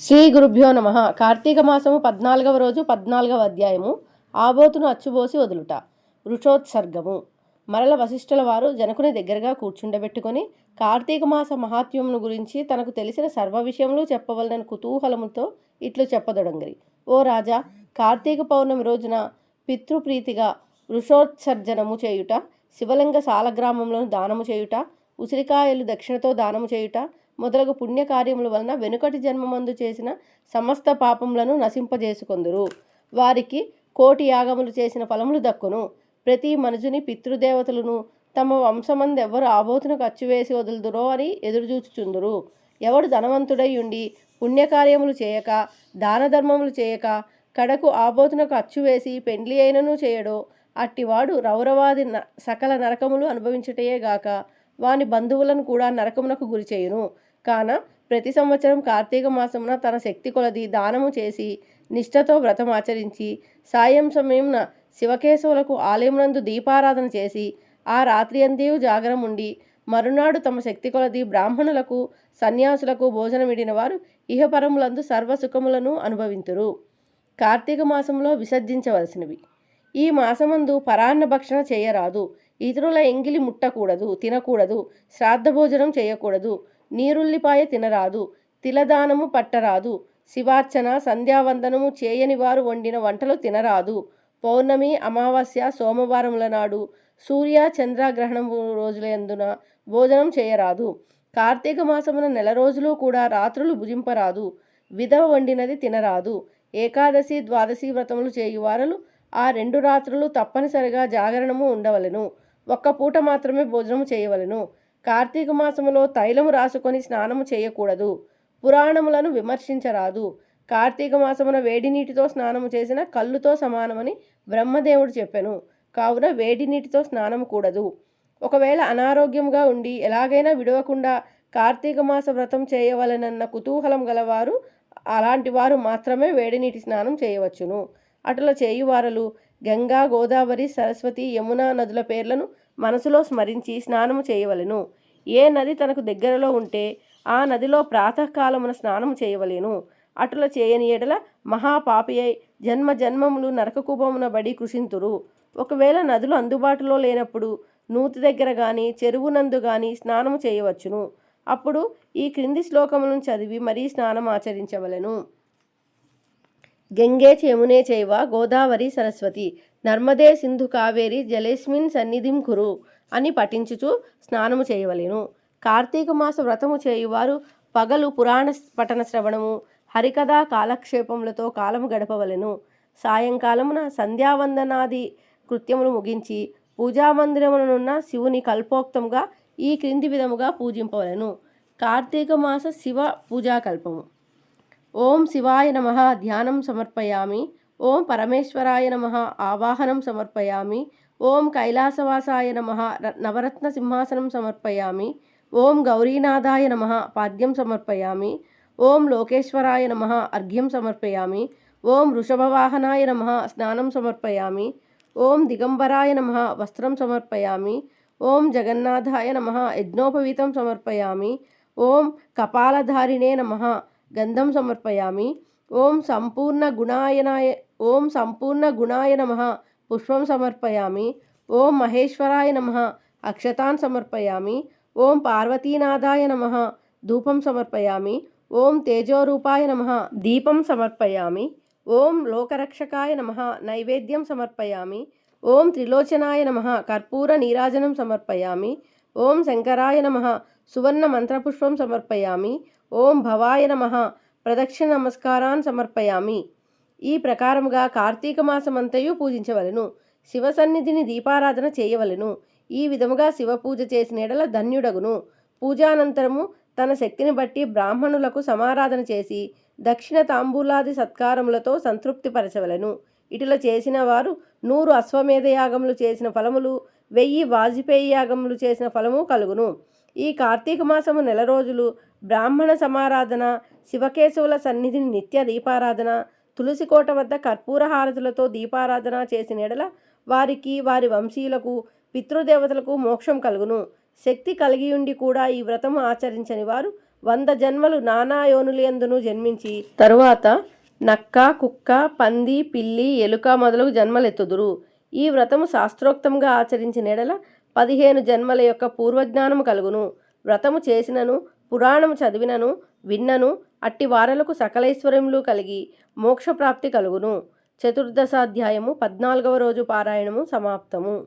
శ్రీ గురుభ్యో నమ. కార్తీక మాసము పద్నాలుగవ రోజు పద్నాలుగవ అధ్యాయము. ఆబోతును అచ్చుబోసి వదులుట. వృషోత్సర్గము. మరల వశిష్ఠుల వారు జనకుని దగ్గరగా కూర్చుండబెట్టుకొని కార్తీక మాస మహాత్మ్యమును గురించి తనకు తెలిసిన సర్వ విషయములు చెప్పవలనని కుతూహలముతో ఇట్లు చెప్పదొడంగిరి. ఓ రాజా కార్తీక పౌర్ణమి రోజున పితృప్రీతిగా వృషోత్సర్జనము చేయుట శివలింగ సాలగ్రామంలో దానము చేయుట ఉసిరికాయలు దక్షిణతో దానము చేయుట మొదలగు పుణ్యకార్యముల వలన వెనుకటి జన్మమందు చేసిన సమస్త పాపములను నశింపజేసుకొందురు. వారికి కోటి యాగములు చేసిన ఫలములు దక్కును. ప్రతి మనుజుని పితృదేవతలను తమ వంశమందు ఎవరు ఆబోతునకు అచ్చువేసి వదులుదురో అని ఎదురుచూచుచుందురు. ఎవడు ధనవంతుడై ఉండి పుణ్యకార్యములు చేయక దాన ధర్మములు చేయక కడకు ఆబోతునకు అచ్చువేసి పెండ్లి అయినను చేయడో అట్టివాడు రౌరవాది న సకల నరకములు అనుభవించుటయే గాక వాని బంధువులను కూడా నరకమునకు గురి చేయును కాన ప్రతి సంవత్సరం కార్తీక మాసమున తన శక్తి కొలది దానము చేసి నిష్ఠతో వ్రతం ఆచరించి సాయం సమయమున శివకేశవులకు ఆలయమునందు దీపారాధన చేసి ఆ రాత్రి అంతయు జాగరం ఉండి మరునాడు తమ శక్తి కొలది బ్రాహ్మణులకు సన్యాసులకు భోజనమిడిన వారు ఇహపరములందు సర్వసుఖములను అనుభవింతురు. కార్తీక మాసంలో విసర్జించవలసినవి. ఈ మాసమందు పరాన్న భక్షణ చేయరాదు. ఇతరుల ఎంగిలి ముట్టకూడదు తినకూడదు శ్రాద్ధ భోజనం చేయకూడదు. నీరుల్లిపాయ తినరాదు తిలదానము పట్టరాదు శివార్చన సంధ్యావందనము చేయని వారు వండిన వంటలు తినరాదు. పౌర్ణమి అమావాస్య సోమవారముల నాడు సూర్య చంద్రగ్రహణం రోజులందున భోజనం చేయరాదు. కార్తీక మాసమున నెల రోజులు కూడా రాత్రులు భుజింపరాదు విధవ వండినది తినరాదు. ఏకాదశి ద్వాదశి వ్రతములు చేయువారలు ఆ రెండు రాత్రులు తప్పనిసరిగా జాగరణము ఉండవలెను. ఒక్క పూట మాత్రమే భోజనము చేయవలెను. కార్తీక మాసములో తైలము రాసుకొని స్నానము చేయకూడదు. పురాణములను విమర్శించరాదు. కార్తీక మాసమున వేడి నీటితో స్నానము చేసిన కళ్ళుతో సమానమని బ్రహ్మదేవుడు చెప్పెను. కావున వేడి నీటితో స్నానము కూడదు. ఒకవేళ అనారోగ్యంగా ఉండి ఎలాగైనా విడవకుండా కార్తీక మాస వ్రతం చేయవలనన్న కుతూహలం గలవారు అలాంటి వారు మాత్రమే వేడి నీటి స్నానం చేయవచ్చును. అటుల చేయువారలు గంగా గోదావరి సరస్వతి యమున నదుల పేర్లను మనసులో స్మరించి స్నానము చేయవలెను. ఏ నది తనకు దగ్గరలో ఉంటే ఆ నదిలో ప్రాతకాలమున స్నానము చేయవలెను. అటుల చేయని ఎడల మహాపాపి అయి జన్మ జన్మములు నరకకూపమున బడి కృషింతురు. ఒకవేళ నదులు అందుబాటులో లేనప్పుడు నూతి దగ్గర కానీ చెరువునందు కానీ స్నానము చేయవచ్చును. అప్పుడు ఈ క్రింది శ్లోకములను చదివి మరీ స్నానం ఆచరించవలెను. గంగే చెమునే చేవ గోదావరి సరస్వతి. నర్మదే సింధు కావేరి జలేస్మిన్ సన్నిధిం కురు అని పఠించుచు స్నానము చేయవలెను. కార్తీక మాస వ్రతము చేయువారు పగలు పురాణ పఠన శ్రవణము హరికథా కాలక్షేపములతో కాలము గడపవలెను. సాయంకాలమున సంధ్యావందనాది కృత్యములు ముగించి పూజామందిరములనున్న శివుని కల్పోక్తంగా ఈ క్రింది విధముగా పూజింపవలెను. కార్తీక మాస శివ పూజాకల్పము. ఓం శివాయ నమ ధ్యానం సమర్పయామి. ఓం పరమేశ్వరాయ నమ. ఆవాహనం సమర్పయామి. ఓం కైలాసవాసాయ నమ. నవరత్న సింహాసనం సమర్పయామి. ఓం గౌరీనాథాయ నమ. పాద్యం సమర్పయామి. ఓం లోకేశ్వరాయ నమ. అర్ఘ్యం సమర్పయామి. ఓం వృషభవాహనాయ నమ. స్నానం సమర్పయామి. ఓం దిగంబరాయ నమ. వస్త్రం సమర్పయామి. ఓం జగన్నాథాయ నమ. యజ్ఞోపవీతం సమర్పయామి. ఓం కపాలధారిణే నమ. గంధం సమర్పయామి. ఓం సంపూర్ణ గుణాయనాయ ఓం సంపూర్ణ గుణాయ నమ. పుష్పం సమర్పయామి. ఓం మహేశ్వరాయ నమ. అక్షతాన్ సమర్పయామి. ఓం పార్వతీనాథాయ నమ. ధూపం సమర్పయామి. ఓం తేజోరూపాయ నమ. దీపం సమర్పయామి. ఓం లోకరక్షకాయ నమ. నైవేద్యం సమర్పయామి. ఓం త్రిలోచనాయ నమ. కర్పూర నీరాజనం సమర్పయామి. ఓం శంకరాయ నమ. సువర్ణ మంత్రపుష్పం సమర్పయామి. ఓం భవాయ నమ. ప్రదక్షిణ నమస్కారాన్ సమర్పయామి. ఈ ప్రకారముగా కార్తీక మాసమంతయు పూజించవలెను. శివ సన్నిధిని దీపారాధన చేయవలెను. ఈ విధముగా శివ పూజ చేసిన ఎడల ధన్యుడగును. పూజానంతరము తన శక్తిని బట్టి బ్రాహ్మణులకు సమారాధన చేసి దక్షిణ తాంబూలాది సత్కారములతో సంతృప్తిపరచవలెను. ఇటుల చేసిన వారు నూరు అశ్వమేధ యాగములు చేసిన ఫలములు వెయ్యి వాజ్పేయి యాగములు చేసిన ఫలము కలుగును. ఈ కార్తీక మాసము నెల రోజులు బ్రాహ్మణ సమారాధన శివకేశవుల సన్నిధిని నిత్య దీపారాధన తులసికోట వద్ద కర్పూర హారతులతో దీపారాధన చేసిన ఎడల వారికి వారి వంశీయులకు పితృదేవతలకు మోక్షం కలుగును. శక్తి కలిగి ఉండి కూడా ఈ వ్రతము ఆచరించని వారు వంద జన్మలు నానాయోనులందును జన్మించి తరువాత నక్క కుక్క పంది పిల్లి ఎలుక మొదలగు జన్మలెత్తుదురు. ఈ వ్రతము శాస్త్రోక్తంగా ఆచరించిన ఎడల పదిహేను జన్మల యొక్క పూర్వజ్ఞానము కలుగును. వ్రతము చేసినను పురాణము చదివినను విన్నను అట్టి వారలకు సకలైశ్వర్యములు కలిగి మోక్షప్రాప్తి కలుగును. చతుర్దశాధ్యాయము పద్నాలుగవ రోజు పారాయణము సమాప్తము.